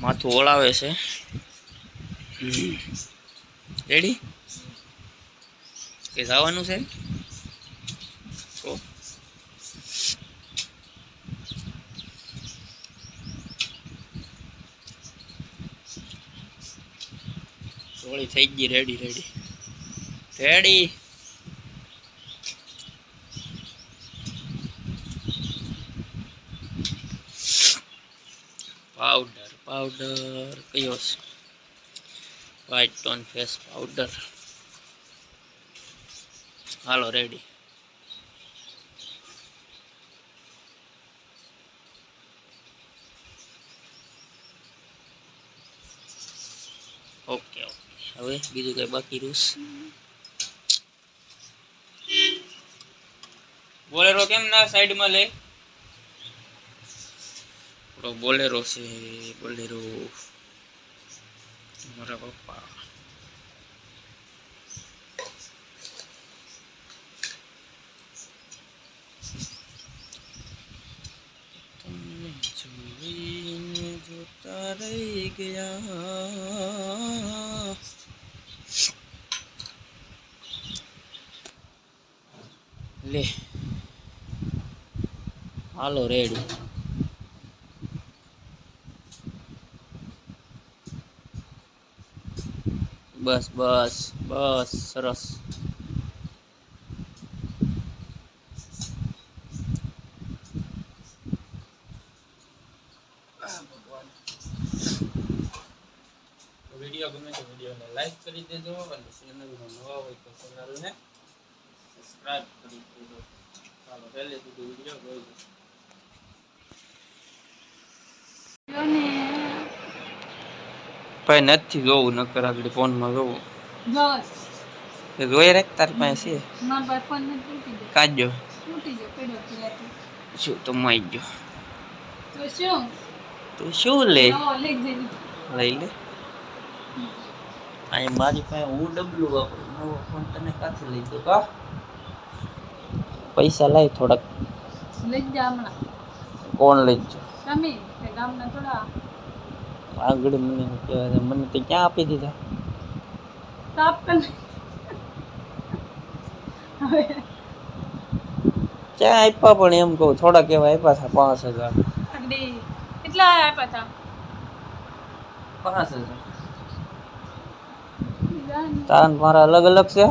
માથું ઓળાવે છે. રેડી કે જવાનું છે? તો સોળી થઈ ગઈ રેડી રેડી રેડી પાવડર કયો છે? વ્હાઇટ ટોન ફેસ પાવડર હાલો રેડી ઓકે ઓકે હવે બીજું કઈ બાકી રૂસ બોલેરો કેમ ના સાઈડમાં લે? આપણો બોલેરો છે બોલેરો મારા પપ્પા જોતા રહી ગયા લે હાલો રેડી બસ બસ બસ સરસ વીડિયો ગમે તો વિડીયોને લાઈક કરી દેજો અને ચેનલમાં નવા હોય તો ચેનલને સબસ્ક્રાઇબ કરી દેજો ચાલો પહેલે સુધી વીડિયો જોઈ લો ભાઈ નથી જોવું નકર આગળ ફોનમાં જોવું. જોઈ રાખ તારી પાસે છે. ત્યારે શું તો માઈ ગયો. શું? તું શું લે? લઈ લે. આ મારી પાસે હું ડબલું વાપરું? નવો ફોન તને કાથી લઈ દો કા પૈસા લાવી થોડાક. લઈ જા હમણાં. કોણ લઈ જો તમે? ગામના થોડા? આગળ મને કહેવાય મને તે ક્યાં આપી દીધા? ક્યાં આપ્યા પણ એમ કહું થોડાક એવા આપ્યા હતા પાંચ હજાર. કેટલા આપ્યા હતા? પાંચ હજાર. તારા મારા અલગ અલગ છે?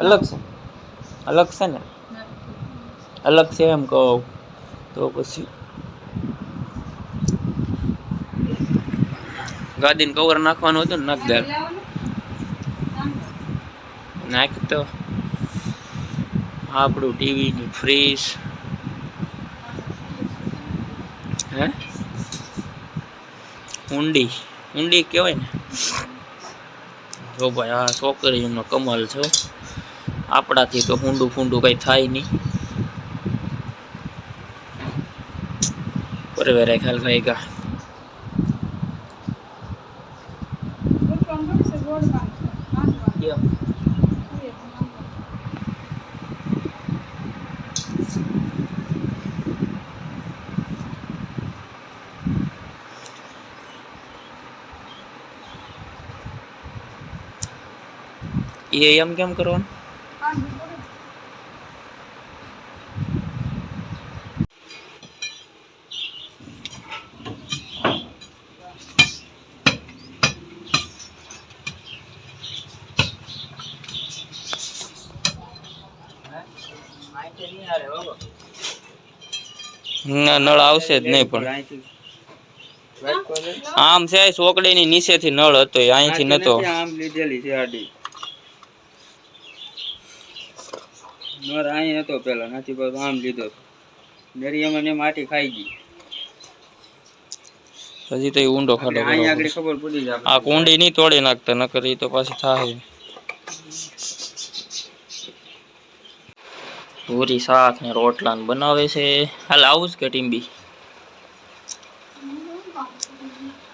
અલગ છે? અલગ છે ને. અલગ છે એમ કહું. તો પછી ગાદીને કવર નાખવાનું હતું ને નાખ દે નાખ તો આપણું ટીવી ફ્રીજ હે? ઊંડી. ઊંડી કહેવાય ને. જો ભાઈ, આ છોકરીનો કમાલ છે આપણાથી તો ફૂંડું ફૂંડું કંઈ થાય નહીં. પરવે રાખ્યાલ ભાઈ ગા. એ એમ કેમ કરવાનું ના નળ આવશે જ નહીં પણ. આમ છે ચોકડીની નીચેથી નળ હતો અહીંથી નતો. આમ લીધેલી છે આડી. નળ અહીં હતો પેલા નથી બધું આમ લીધો દરિયામાં ને માટી ખાઈ ગઈ. હજી તો ઊંડો ખાડો અહીંયા આગળ ખબર પડી જાય આ કુંડી નહીં તોડી નાખતા નકર એ તો પાછી થાય પૂરી શાક ને રોટલા બનાવે છે. હાલ આવું જ કે ટીમ્બી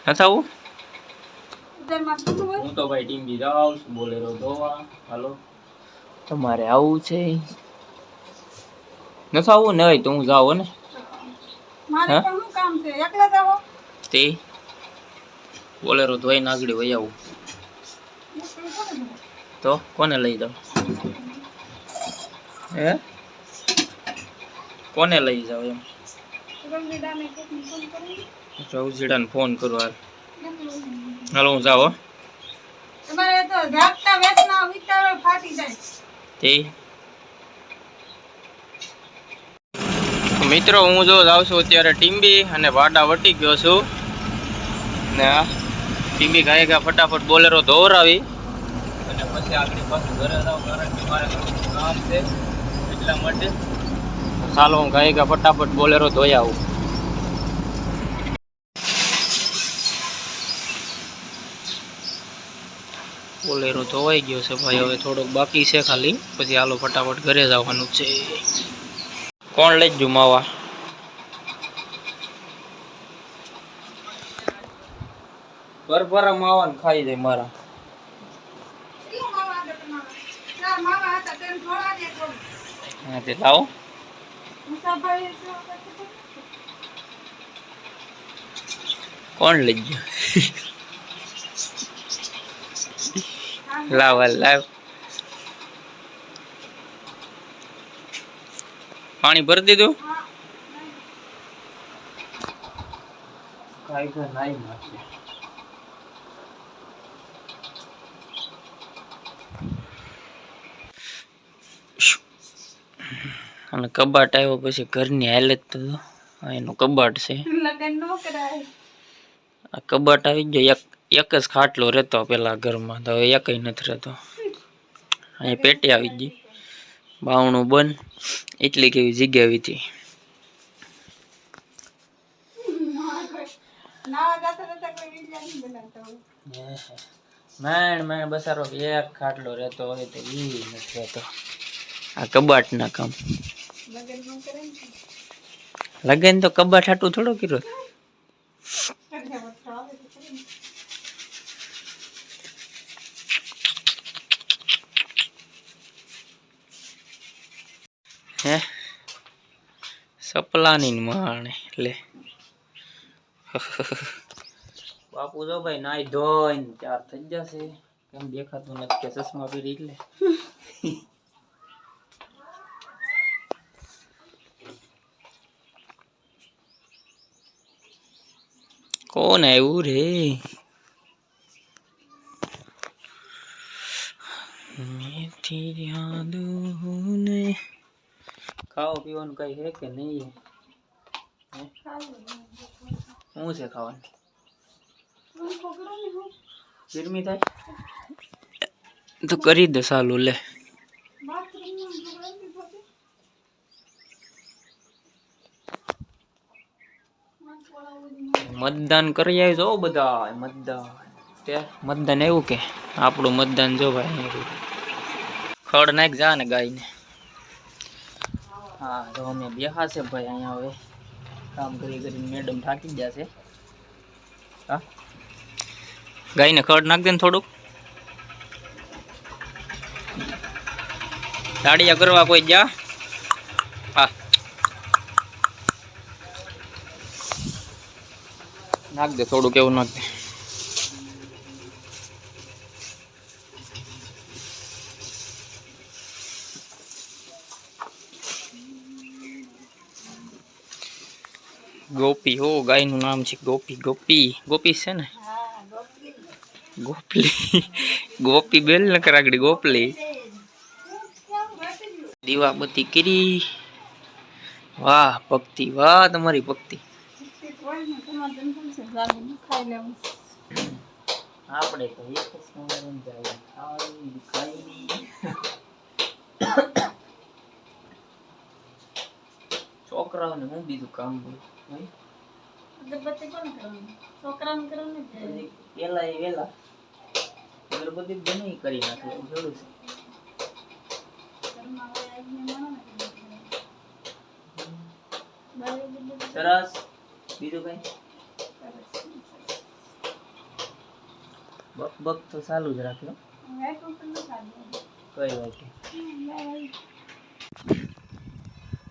નથી આવું? હું તો ભાઈ ટીમ્બી જાઉં છું બોલેરો ધોવા હાલો. તમારે આવું છે. નથી આવું ને તો હું જાઉં ને. તે બોલેરો ધોઈને નાગડી હોય આવું. તો કોને લઈ જાઉં? હે? કોને લઈ જાવ એમ? રંગીડાને ફોન કરી રવજીડાને ફોન કરું હાલ. હાલો હું જાઓ. તમારે તો જાગતા વેચના વિચારો ફાટી જાય. તે? મિત્રો હું જો જાઉં છું અત્યારે ટીમ્બી અને વાડા વટી ગયો છું. ને આ ટીમ્બી ગાય ગયા ફટાફટ બોલેરો ધોવરાવી. અને પછી આગળ પાછું ઘરે જાઉં કારણ કે મારે કામ છે એટલા માટે. ચાલો હું ગાય ગયા ફટાફટ બોલેરો ધોઈ આવું. બોલેરો ધોવાઈ ગયો છે ભાઈ હવે થોડોક બાકી છે ખાલી. પછી હાલો ફટાફટ ઘરે જવાનું છે. કોણ લઈ જ માવા? બરબરા માવા ને ખાઈ જાય મારા. હા તે લાવો. કોણ લઈ ગયો? લાવ લાવ પાણી ભરી દીધું? કાઈ નાઈ નાખે. અને કબાટ આવ્યો પછી ઘરની હાલત તો. એનું કબાટ છે. આ કબાટ આવી ગયો એક એક જ ખાટલો રહેતો પેલા ઘરમાં તો હવે એકય નથી રહેતો. અહીંયા પેટી આવી ગઈ બાવણું બંધ એટલી કેવી જગ્યા આવી હતી. મેણ મેણ બસારો એક ખાટલો રહેતો હોય તો ઈ નથી રહેતો. આ કબાટના કામ. લગન ન ને તો કબાટ હાટું થોડો કર્યો તો ને. હે? સપલાની માણે, લે. બાપુ જો ભાઈ, નાઈ ધોઈને ચાર થઈ જશે કેમ દેખાતું નથી કે ચશ્મા પહેરી એટલે? કોણ આવ્યું રે? ખાવા પીવાનું કઈ હે કે નહીં? શું છે ખાવાનું? ગરમી થાય? તો કરી દે સાલું, લે બાથરૂમમાં છોકરાને થશે. માથું વળાવવું જ નહીં. મતદાન કરી આવી જો બધા મતદાન. તે મતદાન એવું કે? આપણું મતદાન જો ભાઈ ખડ નાખ જા ને ગાયને. હા તો અમે બેહા છે ભાઈ અહીંયા હવે. કામ કરી કરીને મેડમ થાકી ગયા છે. હા? ગાયને ખડ નાખ દે ને થોડુંક. દાડિયા કરવા કોઈ જા હા. નાખ દે, થોડુંક એવું નાખ દે. ગોપી, હો, ગાયનું નામ છે ગોપી ગોપી ગોપી છે ને. ગોપલી, ગોપી બેલ ન કરાગડી ગોપલી. દીવા ઘટી કરી. વાહ, ભક્તિ, વાહ, તમારી ભક્તિ. તે કોઈ ને તમારે ટેન્શન છે જાગીને ખાઈ લેવું આપણે તો એક જ કમાઈને જાય ખાઈ ખાઈ છોકરાઓને હું બીજું કામ હોય અગરબત્તી કોને કરવાની? છોકરાને કરવાની છે. પછી પેલા એ વેલા. અગરબત્તી બને કરી નાખે એવું જરૂર છે. સરસ. બીજું કઈ? બક બક તો ચાલુ જ રાખ્યો. કઈ વાત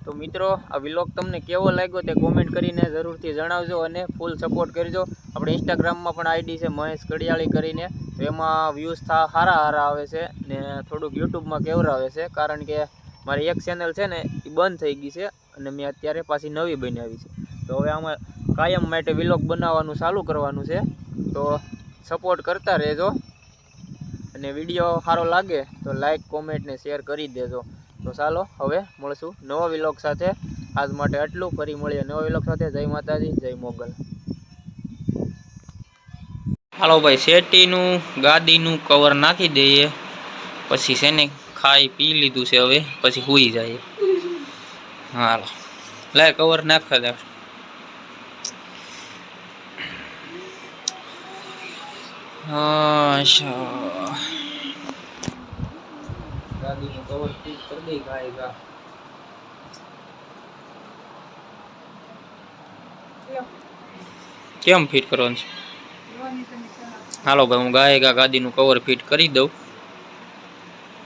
તો મિત્રો, આ વિલોગ તમને કેવો લાગ્યો તે કોમેન્ટ કરીને જરૂરથી જણાવજો અને ફૂલ સપોર્ટ કરજો. આપણે ઇન્સ્ટાગ્રામમાં પણ આઈડી છે મહેશ કડિયાળી કરીને. તો એમાં વ્યૂઝ થા સારા સારા આવે છે ને થોડુંક યુટ્યુબમાં કેવરાવે છે, કારણ કે મારી એક ચેનલ છે ને એ બંધ થઈ ગઈ છે અને મેં અત્યારે પાછી નવી બનાવી છે. તો હવે આમાં કાયમ માટે વિલોગ બનાવવાનું ચાલુ કરવાનું છે. તો સપોર્ટ કરતા રહેજો. અને વીડિયો સારો લાગે તો લાઇક કોમેન્ટ ને શેર કરી દેજો. તો ચાલો, હવે મળશું નવા વિલોક સાથે. આજ માટે આટલું. ફરી મળીએ નવા વિલોક સાથે. જય માતાજી, જય મોગલ. હાલો ભાઈ શેટીનું ગાદીનું કવર નાખી દઈએ. પછી છે ને ખાઈ પી લીધું છે હવે. પછી હુઈ જાય હાલો. લાય કવર નાખવા દે. અચ્છા. ગાદીનું કવર ફિટ કરી દઈ ગાય ગા. કેમ ફિટ કરવાનું છે. હાલો ભાઈ હું ગાય ગા ગાદીનું કવર ફિટ કરી દઉં.